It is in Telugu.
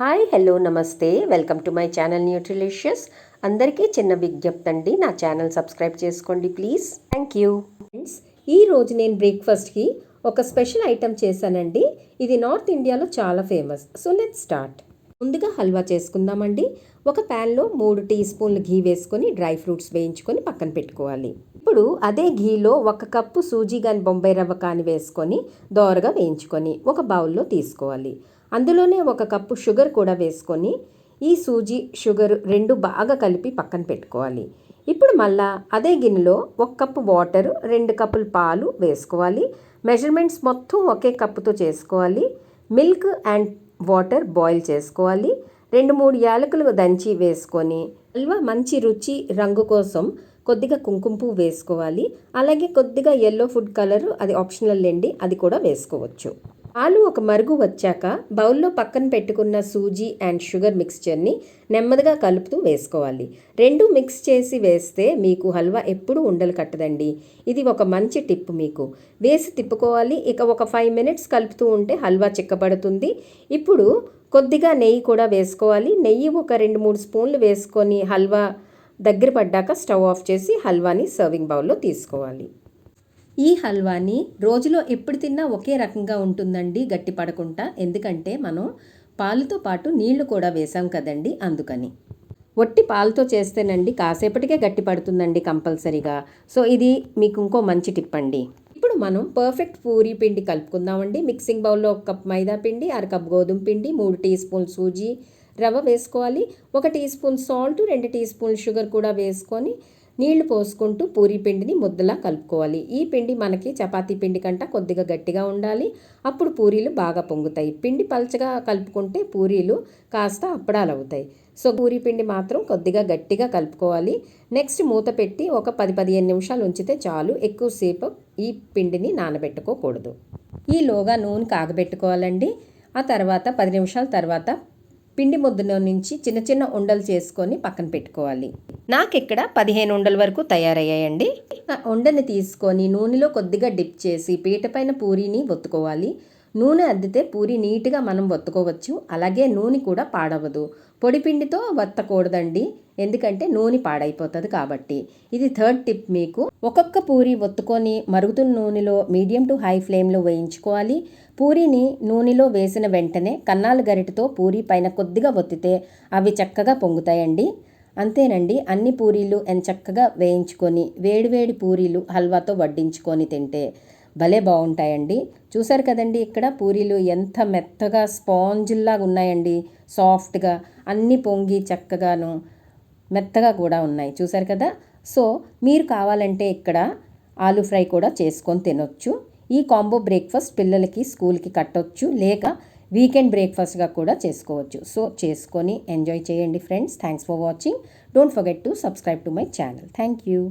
హాయ్ హలో నమస్తే. Welcome to my channel nutrilicious. అందరికీ చిన్న విజ్ఞప్తి అండి. నా ఛానల్ సబ్స్క్రైబ్ చేసుకోండి ప్లీజ్. Thank you. ఫ్రెండ్స్ ఈరోజు నేను బ్రేక్ఫాస్ట్కి ఒక స్పెషల్ ఐటెం చేశానండి. ఇది నార్త్ ఇండియాలో చాలా ఫేమస్. So let start. ముందుగా హల్వా చేసుకుందామండి. ఒక ప్యాన్లో మూడు టీ స్పూన్లు ఘీ వేసుకొని డ్రై ఫ్రూట్స్ వేయించుకొని పక్కన పెట్టుకోవాలి. ఇప్పుడు అదే ఘీలో ఒక కప్పు సూజీ కానీ బొంబాయి రవ్వ కానీ వేసుకొని దోరగా వేయించుకొని ఒక బౌల్లో తీసుకోవాలి. అందులోనే ఒక కప్పు షుగర్ కూడా వేసుకొని ఈ సూజీ షుగర్ రెండు బాగా కలిపి పక్కన పెట్టుకోవాలి. ఇప్పుడు మళ్ళా అదే గిన్నెలో ఒక కప్పు వాటర్ రెండు కప్పులు పాలు వేసుకోవాలి. మెజర్మెంట్స్ మొత్తం ఒకే కప్పుతో చేసుకోవాలి. మిల్క్ అండ్ వాటర్ బాయిల్ చేసుకోవాలి. రెండు మూడు యాలకులు దంచి వేసుకొని హల్వా మంచి రుచి రంగు కోసం కొద్దిగా కుంకుమ పువ్వు వేసుకోవాలి. అలాగే కొద్దిగా ఎల్లో ఫుడ్ కలర్ అది ఆప్షనల్ అండి అది కూడా వేసుకోవచ్చు. ఆలు ఒక మరుగు వచ్చాక బౌల్లో పక్కన పెట్టుకున్న సూజీ అండ్ షుగర్ మిక్స్చర్ని నెమ్మదిగా కలుపుతూ వేసుకోవాలి. రెండు మిక్స్ చేసి వేస్తే మీకు హల్వా ఎప్పుడూ ఉండలు కట్టదండి. ఇది ఒక మంచి టిప్ మీకు. వేసి తిప్పుకోవాలి. ఇక ఒక ఫైవ్ మినిట్స్ కలుపుతూ ఉంటే హల్వా చిక్కబడుతుంది. ఇప్పుడు కొద్దిగా నెయ్యి కూడా వేసుకోవాలి. నెయ్యి ఒక రెండు మూడు స్పూన్లు వేసుకొని హల్వా దగ్గర పడ్డాక స్టవ్ ఆఫ్ చేసి హల్వాని సర్వింగ్ బౌల్లో తీసుకోవాలి. ఈ హల్వాని రోజులో ఎప్పుడు తిన్నా ఒకే రకంగా ఉంటుందండి గట్టి పడకుండా. ఎందుకంటే మనం పాలుతో పాటు నీళ్ళు కూడా వేసాం కదండి అందుకని. ఒట్టి పాలతో చేస్తేనండి కాసేపటికే గట్టి పడుతుందండి కంపల్సరీగా. సో ఇది మీకు ఇంకో మంచి టిప్ అండి. ఇప్పుడు మనం పర్ఫెక్ట్ పూరీ పిండి కలుపుకుందామండి. మిక్సింగ్ బౌల్లో ఒక కప్ మైదా పిండి అర కప్ గోధుమ పిండి మూడు టీ స్పూన్ సూజీ రవ్వ వేసుకోవాలి. ఒక టీ స్పూన్ సాల్ట్ రెండు టీ స్పూన్ షుగర్ కూడా వేసుకొని నీళ్ళు పోసుకుంటూ పూరీ పిండిని ముద్దలా కలుపుకోవాలి. ఈ పిండి మనకి చపాతీ పిండి కంట కొద్దిగా గట్టిగా ఉండాలి. అప్పుడు పూరీలు బాగా పొంగుతాయి. పిండి పలచగా కలుపుకుంటే పూరీలు కాస్త అప్పడాలు అవుతాయి. సో పూరీ పిండి మాత్రం కొద్దిగా గట్టిగా కలుపుకోవాలి. నెక్స్ట్ మూత పెట్టి ఒక పది పదిహేను నిమిషాలు ఉంచితే చాలు. ఎక్కువసేపు ఈ పిండిని నానబెట్టుకోకూడదు. ఈలోగా నూనె కాగబెట్టుకోవాలండి. ఆ తర్వాత పది నిమిషాల తర్వాత పిండి ముద్దలో నుంచి చిన్న చిన్న ఉండలు చేసుకొని పక్కన పెట్టుకోవాలి. నాకు ఇక్కడ పదిహేను ఉండల వరకు తయారయ్యాయండి. ఉండని తీసుకొని నూనెలో కొద్దిగా డిప్ చేసి పీట పైన పూరీని ఒత్తుకోవాలి. నూనె అద్దితే పూరి నీట్గా మనం ఒత్తుకోవచ్చు. అలాగే నూనె కూడా పాడవదు. పొడి పిండితో వత్తకూడదండి. ఎందుకంటే నూనె పాడైపోతుంది కాబట్టి. ఇది థర్డ్ టిప్ మీకు. ఒక్కొక్క పూరి ఒత్తుకొని మరుగుతున్న నూనెలో మీడియం టు హై ఫ్లేమ్లో వేయించుకోవాలి. పూరిని నూనెలో వేసిన వెంటనే కన్నాల గరిటతో పూరి పైన కొద్దిగా ఒత్తితే అవి చక్కగా పొంగుతాయండి. అంతేనండి అన్ని పూరీలు చక్కగా వేయించుకొని వేడివేడి పూరీలు హల్వాతో వడ్డించుకొని తింటే భలే బాగుంటాయండి. చూసారు కదండి ఇక్కడ పూరీలు ఎంత మెత్తగా స్పాంజిల్లాగా ఉన్నాయండి. సాఫ్ట్గా అన్ని పొంగి చక్కగాను మెత్తగా కూడా ఉన్నాయి. చూసారు కదా? సో మీరు కావాలంటే ఇక్కడ ఆలూ ఫ్రై కూడా చేసుకొని తినొచ్చు. ఈ కాంబో బ్రేక్ఫాస్ట్ పిల్లలకి స్కూల్కి కట్టొచ్చు. లేక వీకెండ్ బ్రేక్ఫాస్ట్గా కూడా చేసుకోవచ్చు. సో చేసుకొని ఎంజాయ్ చేయండి friends. Thanks for watching. Don't forget to subscribe to my channel. Thank you.